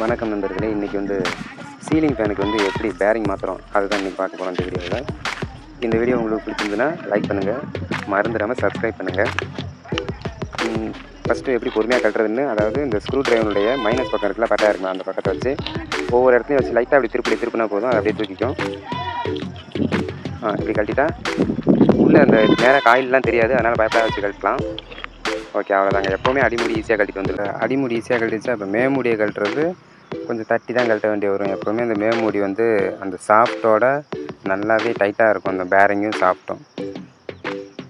வணக்கம் நண்பர்களே. இன்றைக்கி வந்து சீலிங் ஃபேனுக்கு வந்து எப்படி பேரிங் மாத்திரம் அதுதான் இன்றைக்கி பார்க்க போகிறோம் இந்த வீடியோவில் இந்த வீடியோ உங்களுக்கு பிடிச்சிருந்துன்னா லைக் பண்ணுங்கள் மறந்துடாமல் சப்ஸ்கிரைப் பண்ணுங்கள் ஃபஸ்ட்டு எப்படி பொறுமையாக கட்டுறதுன்னு அதாவது இந்த ஸ்க்ரூ டிரைவனுடைய மைனஸ் பக்கம் இருக்குல்ல பட்டாக இருக்குல்ல அந்த பக்கத்தை வச்சு ஒவ்வொரு இடத்துலையும் வச்சு லைட்டாக அப்படி திருப்பி திருப்பினா போதும். அது அப்படியே தூக்கிக்கும். ஆ இப்படி கழட்டிட்டா உள்ளே அந்த நேராக காயிலெலாம் தெரியாது அதனால் பயப்படாத வச்சு கழட்டலாம். ஓகே அவ்வளோதாங்க எப்போவுமே அடிமுடி ஈஸியாக கழட்டிட்டு வந்துடுது அடிமுடி ஈஸியாக கழட்டிச்சா இப்போ மேமுடியை கழட்டுறது கொஞ்சம் தட்டி தான் கழட்ட வேண்டிய வரும். எப்போவுமே அந்த மேமுடி வந்து அந்த சாஃப்ட்டோட நல்லாவே டைட்டாக இருக்கும். அந்த பேரிங்கும் சாஃப்ட்டும்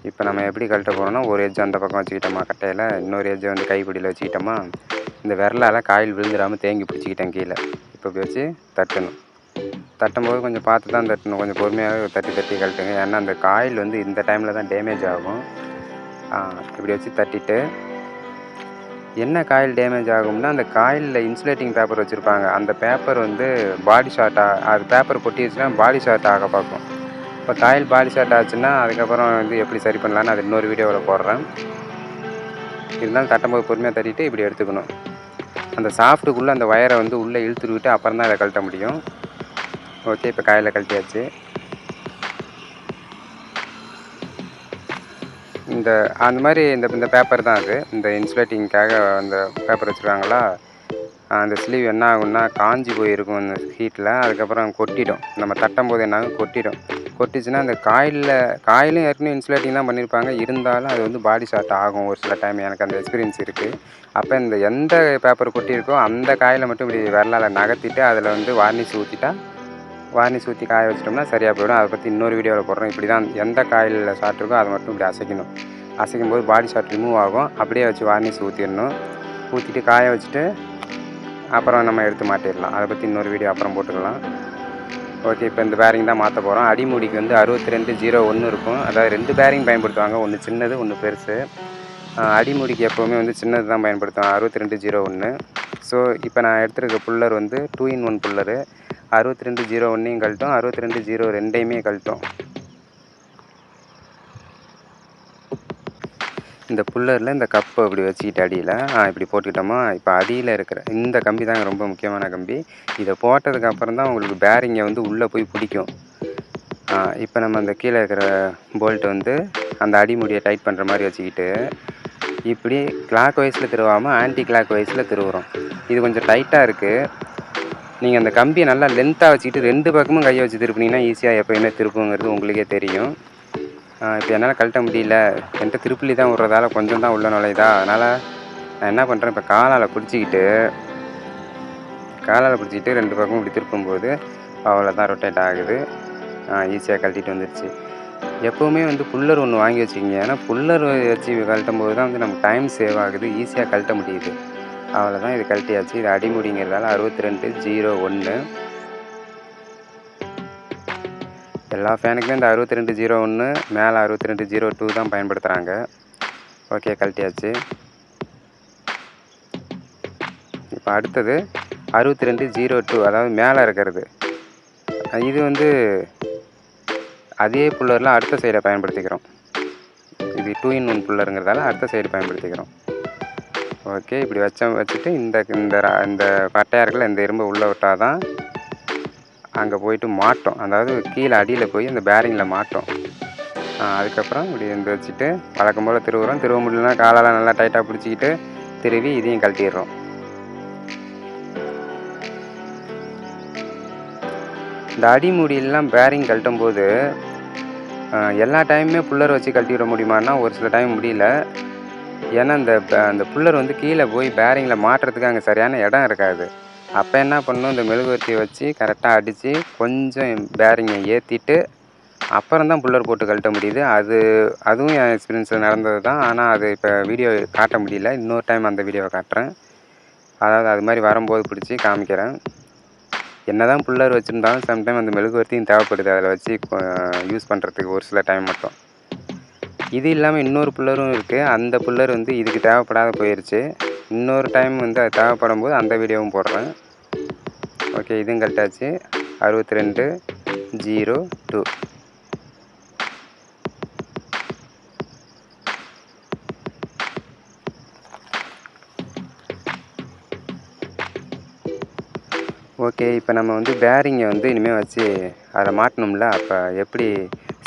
இப்போ நம்ம எப்படி கழட்ட போகிறோம்னா ஒரு எஜ்ஜு அந்த பக்கம் வச்சுக்கிட்டோமா கட்டையில் இன்னொரு எஜ்ஜை வந்து கைப்பிடியில் வச்சுக்கிட்டோமா இந்த விரலால் காயில் விழுந்துடாமல் தேங்கி பிடிச்சிக்கிட்டேன் கீழே. இப்போ போய் வச்சு தட்டணும். தட்டும்போது கொஞ்சம் பார்த்து தான் தட்டணும். கொஞ்சம் பொறுமையாகவே தட்டி தட்டி கழட்டுங்க. ஏன்னா அந்த காயில் வந்து இந்த டைமில் தான் டேமேஜ் ஆகும். இப்படி வச்சு தட்டிட்டு என்ன காயில் டேமேஜ் ஆகும்னா அந்த காயிலில் இன்சுலேட்டிங் பேப்பர் வச்சுருப்பாங்க. அந்த பேப்பர் வந்து பாடி ஷார்ட் அது பேப்பர் கொட்டிடுச்சுன்னா பாடி ஷார்ட் ஆக பார்க்கும். இப்போ காயில் பாடி ஷார்ட் ஆச்சுன்னா அதுக்கப்புறம் வந்து எப்படி சரி பண்ணலான்னு அது இன்னொரு வீடியோவில் போடுறேன். இருந்தாலும் தட்டும்போது பொறுமையாக தட்டிட்டு இப்படி எடுத்துக்கணும். அந்த சாஃப்ட்டுக்குள்ளே அந்த ஒயரை வந்து உள்ளே இழுத்துக்கிட்டு அப்புறம் தான் அதை கழட்ட முடியும். ஓகே இப்போ காயில் கழட்டியாச்சு. இந்த அந்த மாதிரி இந்த இந்த பேப்பர் தான் அது. இந்த இன்சுலேட்டிங்க்காக அந்த பேப்பர் வச்சுருக்காங்களா? அந்த ஸ்லீவ் என்ன ஆகும்னா காஞ்சி போயிருக்கும் அந்த ஹீட்டில் அதுக்கப்புறம் கொட்டிடும். நம்ம தட்டும் போது என்ன ஆகும்? கொட்டிடும். கொட்டிச்சுன்னா அந்த காயிலில் காயிலும் ஏற்கனவே இன்சுலேட்டிங் தான் பண்ணியிருப்பாங்க இருந்தாலும் அது வந்து பாடி ஷார்ட் ஆகும் ஒரு சில டைம் எனக்கு அந்த எக்ஸ்பீரியன்ஸ் இருக்குது அப்போ இந்த எந்த பேப்பர் கொட்டியிருக்கோ அந்த காயில் மட்டும் இப்படி விரலால் நகர்த்திட்டு அதில் வந்து வார்னிஷ் ஊற்றிட்டா வார்னிஷ் ஊற்றி காய வச்சிட்டோம்னா சரியாக போயிடும். அதை பற்றி இன்னொரு வீடியோவில் போடுறோம். இப்படி தான் எந்த காயில் ஷார்ட் இருக்கோ அதை மட்டும் இப்படி அசைக்கணும். அசைக்கும் போது பாடி ஷார்ட் ரிமூவ் ஆகும். அப்படியே வச்சு வார்னிஷ் ஊற்றிடணும் ஊற்றிட்டு காய வச்சுட்டு அப்புறம் நம்ம எடுத்து மாட்டிடலாம். அதை பற்றி இன்னொரு வீடியோ அப்புறம் போட்டுக்கலாம். ஓகே இப்போ இந்த பேரிங் தான் மாற்ற போகிறோம் அடிமுடிக்கு வந்து அறுபத்தி ரெண்டு ஜீரோ ஒன்று இருக்கும். அதாவது ரெண்டு பேரிங் பயன்படுத்துவாங்க. ஒன்று சின்னது ஒன்று பெருசு. அடிமுடிக்கு எப்போவுமே வந்து சின்னது தான் பயன்படுத்துவாங்க. அறுபத்தி ரெண்டு ஜீரோ ஒன்று ஸோ இப்போ நான் எடுத்துருக்க புல்லர் வந்து டூ இன் ஒன் புல்லரு அறுபத்தி ரெண்டு ஜீரோ ஒன்றையும் கழட்டும். அறுபத்தி ரெண்டு ஜீரோ ரெண்டையுமே கழட்டும். இந்த புல்லரில் இந்த கப்பை இப்படி வச்சுக்கிட்டு அடியில் இப்படி போட்டுக்கிட்டோமா? இப்போ அடியில் இருக்கிற இந்த கம்பி தாங்க ரொம்ப முக்கியமான கம்பி. இதை போட்டதுக்கு அப்புறம் தான் உங்களுக்கு பேரிங்கை வந்து உள்ளே போய் பிடிக்கும். இப்போ நம்ம அந்த கீழே இருக்கிற போல்ட் வந்து அந்த அடிமுடியை டைட் பண்ணுற மாதிரி வச்சுக்கிட்டு இப்படி கிளாக் வைஸில் திருவாமல் ஆன்டி கிளாக் வைஸில் திருவுறோம். இது கொஞ்சம் டைட்டாக இருக்குது நீங்கள் அந்த கம்பியை நல்லா லென்த்தாக வச்சுக்கிட்டு ரெண்டு பக்கமும் கையை வச்சு திருப்பினீங்கன்னா ஈஸியாக எப்போயுமே திருப்புங்கிறது உங்களுக்கே தெரியும். இப்போ என்னால் கழட்ட முடியல. என்கிட்ட திருப்பிலி தான் விட்றதால கொஞ்சம் தான் உள்ள நுழையுதா? அதனால் நான் என்ன பண்ணுறேன் இப்போ காலால் பிடிச்சிக்கிட்டு காலால் பிடிச்சிக்கிட்டு ரெண்டு பக்கமும் இப்படி திருப்பும்போது அவ்வளோதான் ரொட்டேட் ஆகுது. ஈஸியாக கழட்டிட்டு வந்துருச்சு. எப்போவுமே வந்து புல்லர் ஒன்று வாங்கி வச்சுக்கிங்க. ஏன்னா புல்லர் வச்சு கழட்டும் போது தான் வந்து நமக்கு டைம் சேவ் ஆகுது. ஈஸியாக கழட்ட முடியுது. அவ்வளோதான் இது கழட்டியாச்சு. இது அடிமுடிங்கிறதால அறுபத்தி ரெண்டு ஜீரோ ஒன்று எல்லா ஃபேனுக்குமே இந்த அறுபத்தி ரெண்டு ஜீரோ ஒன்று மேலே அறுபத்தி ரெண்டு ஜீரோ டூ தான் பயன்படுத்துகிறாங்க ஓகே கழட்டியாச்சு. இப்போ அடுத்தது அறுபத்தி ரெண்டு ஜீரோ டூ அதாவது மேலே இருக்கிறது. இது வந்து அதே புல்லரில் அடுத்த சைடை பயன்படுத்திக்கிறோம். இது டூ இன் ஒன் புல்லருங்கிறதால அடுத்த சைடு பயன்படுத்திக்கிறோம். ஓகே இப்படி வச்ச வச்சுட்டு இந்த இந்த இந்த பட்டையாக இருக்குல்ல இந்த எறும்பை உள்ளே விட்டால் தான் அங்கே போயிட்டு மாட்டோம். அதாவது கீழே அடியில் போய் அந்த பேரிங்கில் மாட்டோம். அதுக்கப்புறம் இப்படி இந்த வச்சுட்டு வழக்கம் போல் திருவுறோம். திருவ முடியலனா காலெல்லாம் நல்லா டைட்டாக பிடிச்சிக்கிட்டு திருவி இதையும் கழட்டிடுறோம். இந்த அடிமுடியெல்லாம் பேரிங் கழட்டும் போது எல்லா டைமுமே புல்லர் வச்சு கழட்டி விட முடியுமான்னா ஒரு சில டைம் முடியல. ஏன்னா இந்த அந்த புல்லர் வந்து கீழே போய் பேரிங்கில் மாட்டுறதுக்கு அங்கே சரியான இடம் இருக்காது. அப்போ என்ன பண்ணணும் இந்த மெழுகுவர்த்தியை வச்சு கரெக்டாக அடித்து கொஞ்சம் பேரிங்கை ஏற்றிட்டு அப்புறம் தான் புல்லர் போட்டு கழட்ட முடியுது. அது அதுவும் என் எக்ஸ்பீரியன்ஸில் நடந்தது தான். ஆனால் அது இப்போ வீடியோ காட்ட முடியல. இன்னொரு டைம் அந்த வீடியோவை காட்டுறேன். அதாவது அது மாதிரி வரும்போது பிடிச்சி காமிக்கிறேன். என்ன தான் புல்லர் வச்சுருந்தாலும் சம்டைம் அந்த மெழுகுவர்த்தியும் தேவைப்படுது. அதில் வச்சு யூஸ் பண்ணுறதுக்கு ஒரு சில டைம் மட்டும். இது இல்லாமல் இன்னொரு புல்லரும் இருக்குது அந்த புல்லர் வந்து இதுக்கு தேவைப்படாத போயிடுச்சு இன்னொரு டைம் வந்து அது தேவைப்படும் போது அந்த வீடியோவும் போடுறேன். ஓகே இதுவும் கரெக்டாச்சு. அறுபத்தி ரெண்டு ஜீரோ டூ. ஓகே இப்போ நம்ம வந்து பேரிங்கை வந்து இனிமேல் வச்சு அதை மாட்டணும்ல? அப்போ எப்படி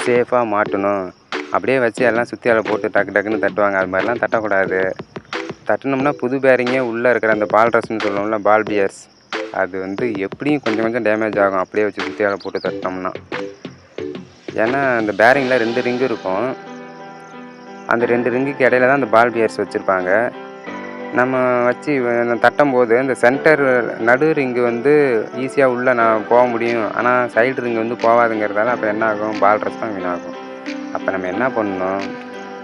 சேஃபாக மாட்டணும்? அப்படியே வச்சு எல்லாம் சுற்றி அதில் போட்டு டக்கு டக்குன்னு தட்டுவாங்க. அது மாதிரிலாம் தட்டக்கூடாது. தட்டினோம்னா புது பேரிங்கே உள்ளே இருக்கிற அந்த பால் ரஸ்ன்னு சொல்லுவோம்ல பால் பியர்ஸ் அது வந்து எப்படியும் கொஞ்சம் கொஞ்சம் டேமேஜ் ஆகும். அப்படியே வச்சு சுற்றி அதில் போட்டு தட்டினோம்னா. ஏன்னா அந்த பேரிங்கில் ரெண்டு ரிங்கு இருக்கும். அந்த ரெண்டு ரிங்குக்கு இடையில தான் அந்த பால் பியர்ஸ் வச்சுருப்பாங்க. நம்ம வச்சு தட்டும் போது இந்த சென்டர் நடு ரிங்கு வந்து ஈஸியாக உள்ளே நான் போக முடியும். ஆனால் சைடு ரிங்கு வந்து போகாதுங்கிறதால அப்போ என்ன ஆகும்? பால் ரஸ் தான் வீணாகும். அப்போ நம்ம என்ன பண்ணணும்?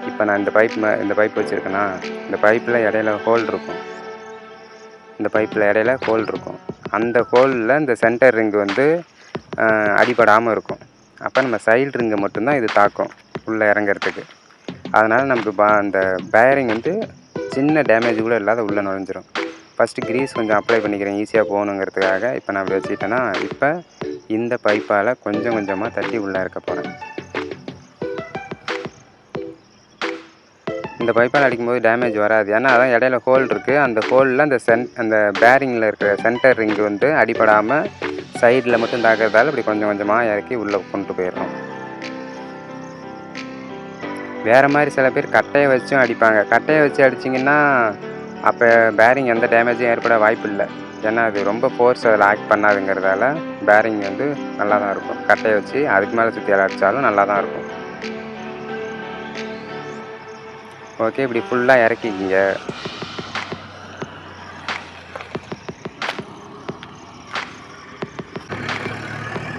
இப்போ நான் இந்த பைப் இந்த பைப் வச்சுருக்கேன்னா இந்த பைப்பில் இடையில ஹோல் இருக்கும். இந்த பைப்பில் இடையில ஹோல் இருக்கும். அந்த ஹோலில் இந்த சென்டர் ரிங்கு வந்து அடிபடாமல் இருக்கும். அப்போ நம்ம சைடு ரிங்கை மட்டும்தான் இது தாக்கும் உள்ளே இறங்குறதுக்கு. அதனால் நமக்கு பா அந்த பேரிங் வந்து சின்ன டேமேஜ் கூட இல்லாத உள்ளே நுழைஞ்சிரும். ஃபஸ்ட்டு க்ரீஸ் கொஞ்சம் அப்ளை பண்ணிக்கிறேன் ஈஸியாக போகணுங்கிறதுக்காக. இப்போ நான் அப்படி வச்சுக்கிட்டேன்னா இப்போ இந்த பைப்பால் கொஞ்சம் கொஞ்சமாக தட்டி உள்ளே இருக்க போகிறேன் இந்த பைப்பால் அடிக்கும்போது டேமேஜ் வராது. ஏன்னா அதான் இடையில ஹோல் இருக்குது அந்த ஹோலில் அந்த சென் அந்த பேரிங்கில் இருக்கிற சென்டர் ரிங் வந்து அடிபடாமல் சைடில் மட்டும் தாக்கிறதால இப்படி கொஞ்சம் கொஞ்சமாக இறக்கி உள்ளே கொண்டு போயிடுறோம் வேறு மாதிரி சில பேர் கட்டையை வச்சும் அடிப்பாங்க. கட்டையை வச்சு அடிச்சிங்கன்னா அப்போ பேரிங் எந்த டேமேஜும் ஏற்பட வாய்ப்பு இல்லை ஏன்னா அது ரொம்ப ஃபோர்ஸ் அதில் ஆக்ட் பண்ணாதுங்கிறதால பேரிங் வந்து நல்லா தான் இருக்கும். கட்டையை வச்சு அதுக்கு மேலே சுற்றி அடித்தாலும் நல்லா தான் இருக்கும். ஓகே இப்படி ஃபுல்லாக இறக்கிக்கிங்க.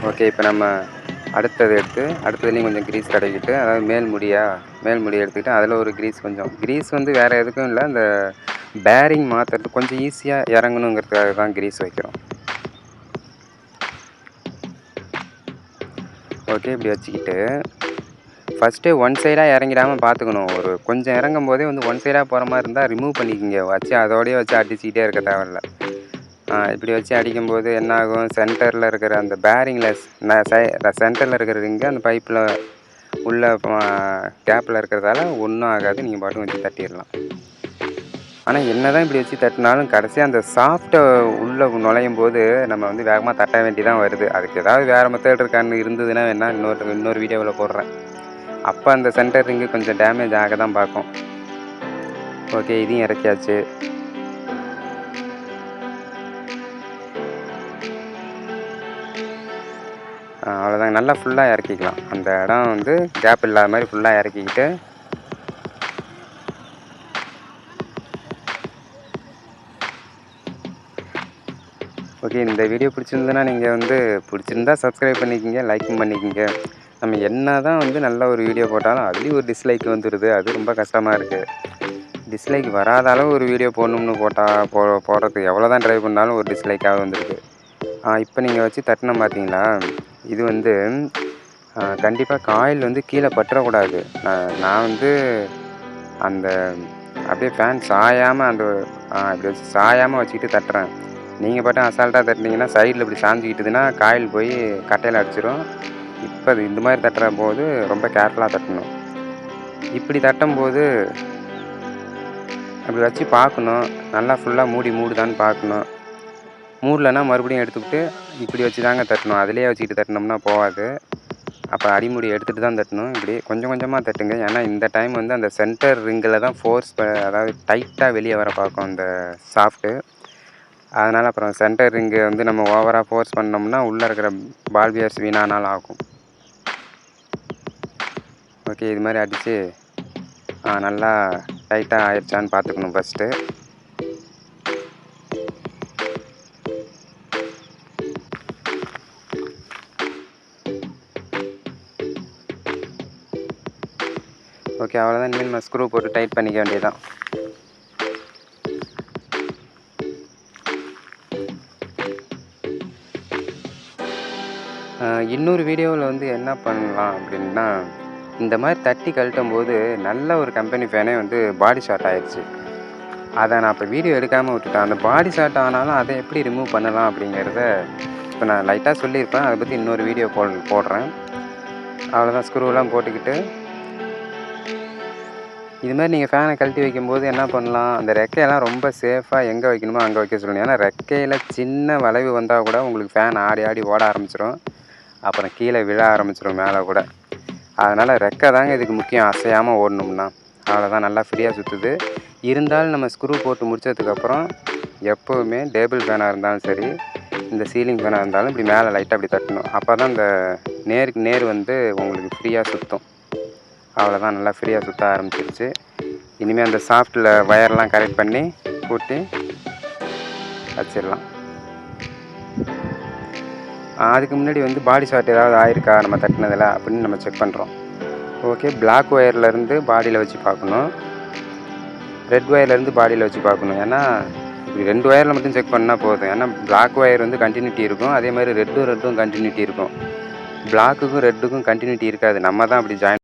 ஓகே இப்போ நம்ம அடுத்தது எடுத்து அடுத்ததுலேயும் கொஞ்சம் க்ரீஸ் கடைக்கிட்டு அதாவது மேல் முடியா மேல் முடியை எடுத்துக்கிட்டு அதில் ஒரு க்ரீஸ் கொஞ்சம். க்ரீஸ் வந்து வேறு எதுக்கும் இல்லை அந்த பேரிங் மாற்றுறது கொஞ்சம் ஈஸியாக இறங்கணுங்கிறதுக்காக தான் க்ரீஸ் வைக்கிறோம். ஓகே இப்படி வச்சுக்கிட்டு ஃபஸ்ட்டு ஒன் சைடாக இறங்கிடாமல் பார்த்துக்கணும் ஒரு கொஞ்சம் இறங்கும் போதே வந்து ஒன் சைடாக போகிற மாதிரி இருந்தால் ரிமூவ் பண்ணிக்கிங்க. வச்சு அதோடய வச்சு அடிச்சுக்கிட்டே இருக்க தேவையில்ல. இப்படி வச்சு அடிக்கும்போது என்ன ஆகும் சென்டரில் இருக்கிற அந்த பேரிங்கில் சென்டரில் இருக்கிற ரிங்கு அந்த பைப்பில் உள்ள கேப்பில் இருக்கிறதால ஒன்றும் ஆகாது. நீங்கள் பாட்டும் வச்சு தட்டிடலாம். ஆனால் என்ன தான் இப்படி வச்சு தட்டினாலும் கடைசியாக அந்த சாஃப்ட்டை உள்ளே நுழையும் போது நம்ம வந்து வேகமாக தட்ட வேண்டி தான் வருது. அதுக்கு ஏதாவது வேறு மெத்தட் இருக்கான்னு இருந்ததுன்னா வேணால் இன்னொரு இன்னொரு வீடியோவில் போடுறேன். அப்போ அந்த சென்டர் ரிங்கு கொஞ்சம் டேமேஜ் ஆக தான் பார்க்கும். ஓகே இதையும் இறக்கியாச்சு. அவ்வளோதாங்க நல்லா ஃபுல்லாக இறக்கிக்கலாம். அந்த இடம் வந்து கேப் இல்லாத மாதிரி ஃபுல்லாக இறக்கிக்கிட்டு. ஓகே இந்த வீடியோ பிடிச்சிருந்ததுன்னா நீங்கள் வந்து பிடிச்சிருந்தா சப்ஸ்கிரைப் பண்ணிக்கிங்க லைக்கும் பண்ணிக்கிங்க. நம்ம என்ன தான் வந்து நல்ல ஒரு வீடியோ போட்டாலும் அதுலேயும் ஒரு டிஸ்லைக் வந்துடுது அது ரொம்ப கஷ்டமாக இருக்குது டிஸ்லைக் வராத அளவு ஒரு வீடியோ போடணும்னு போட்டால் போ போடுறதுக்கு எவ்வளோ தான் ட்ரை பண்ணாலும் ஒரு டிஸ்லைக்காக வந்துடுது இப்போ நீங்கள் வச்சு தட்டின பார்த்தீங்களா இது வந்து கண்டிப்பாக காயில் வந்து கீழே பற்றக்கூடாது. நான் நான் வந்து அந்த அப்படியே ஃபேன் சாயாமல் அந்த இப்படி வச்சு சாயாமல் வச்சுக்கிட்டு தட்டுறேன். நீங்கள் பாட்டும் அசால்ட்டாக தட்டினீங்கன்னா சைடில் இப்படி சாஞ்சிக்கிட்டுதுன்னா காயில் போய் கட்டையில் அடிச்சிடும் இப்போ அது இந்த மாதிரி தட்டுற போது ரொம்ப கேர்ஃபுல்லாக தட்டணும். இப்படி தட்டும்போது அப்படி வச்சு பார்க்கணும். நல்லா ஃபுல்லாக மூடி மூடுதான்னு பார்க்கணும். மூடலன்னா மறுபடியும் எடுத்துக்கிட்டு இப்படி வச்சு தாங்க தட்டணும். அதிலே வச்சுக்கிட்டு தட்டினோம்னா போகாது. அப்போ அடிமுடி எடுத்துகிட்டு தான் தட்டணும். இப்படி கொஞ்சம் கொஞ்சமாக தட்டுங்க. ஏன்னா இந்த டைம் வந்து அந்த சென்டர் ரிங்கில் தான் ஃபோர்ஸ் அதாவது டைட்டாக வெளியே வர பார்க்கும் அந்த சாஃப்ட்டு அதனால் அப்புறம் சென்டர் ரிங்கு வந்து நம்ம ஓவராக ஃபோர்ஸ் பண்ணோம்னா உள்ளே இருக்கிற பால் பியர்ஸ் வீணானாலும் ஆகும். ஓகே இது மாதிரி அடித்து நல்லா டைட்டாக ஆயிடுச்சான்னு பார்த்துக்கணும் ஃபஸ்ட்டு ஓகே அவ்வளோதான் இனிமேல் நம்ம ஸ்க்ரூ போட்டு டைட் பண்ணிக்க வேண்டியதுதான். இன்னொரு வீடியோவில் வந்து என்ன பண்ணலாம் அப்படின்னா இந்த மாதிரி தட்டி கழட்டும் போது நல்ல ஒரு கம்பெனி ஃபேனே வந்து பாடி ஷார்ட் ஆயிடுச்சு. அதை நான் இப்போ வீடியோ எடுக்காமல் விட்டுட்டேன். அந்த பாடி ஷார்ட் ஆனாலும் அதை எப்படி ரிமூவ் பண்ணலாம் அப்படிங்கிறத இப்போ நான் லைட்டாக சொல்லியிருப்பேன். அதை பற்றி இன்னொரு வீடியோ போ போடுறேன். அவ்வளோதான் ஸ்க்ரூலாம் போட்டுக்கிட்டு. இது மாதிரி நீங்கள் ஃபேனை கழட்டி வைக்கும்போது என்ன பண்ணலாம்? அந்த ரெக்கையெல்லாம் ரொம்ப சேஃபாக எங்கே வைக்கணுமோ அங்கே வைக்க சொல்லணும் ஏன்னா ரெக்கையில் சின்ன வளைவு வந்தால் கூட உங்களுக்கு ஃபேன் ஆடி ஆடி ஓட ஆரம்பிச்சிடும் அப்புறம் கீழே விழ ஆரம்பிச்சிடும் மேலே கூட. அதனால் ரெக்கை தாங்க இதுக்கு முக்கியம். அசையாமல் ஓடணும்னா. அவ்வளோதான் நல்லா ஃப்ரீயாக சுற்றுது இருந்தாலும் நம்ம ஸ்க்ரூ போட்டு முடிச்சதுக்கப்புறம் எப்போவுமே டேபிள் ஃபேனாக இருந்தாலும் சரி இந்த சீலிங் ஃபேனாக இருந்தாலும் இப்படி மேலே லைட்டாக அப்படி தட்டணும். அப்போ தான் இந்த நேருக்கு நேர் வந்து உங்களுக்கு ஃப்ரீயாக சுற்றும் அவ்வளோதான் நல்லா ஃப்ரீயாக சுற்ற ஆரம்பிச்சிருச்சு. இனிமேல் அந்த சாஃப்ட்டில் ஒயர்லாம் கரெக்ட் பண்ணி கூட்டி வச்சிடலாம். அதுக்கு முன்னாடி வந்து பாடி ஷார்ட் ஏதாவது ஆயிருக்கா? நம்ம தட்டினதில் அப்படின்னு நம்ம செக் பண்ணுறோம் ஓகே பிளாக் ஒயர்லேருந்து பாடியில் வச்சு பார்க்கணும். ரெட் ஒயர்லேருந்து பாடியில் வச்சு பார்க்கணும். ஏன்னா இப்படி ரெண்டு ஒயரில் மட்டும் செக் பண்ணால் போதும். ஏன்னா பிளாக் ஒயர் வந்து கண்டினியூட்டி இருக்கும். அதே மாதிரி ரெட்டும் ரெட்டும் கண்டினியூட்டி இருக்கும். பிளாக்குக்கும் ரெட்டுக்கும் கண்டினியூட்டி இருக்காது. நம்ம தான் அப்படி ஜாயின்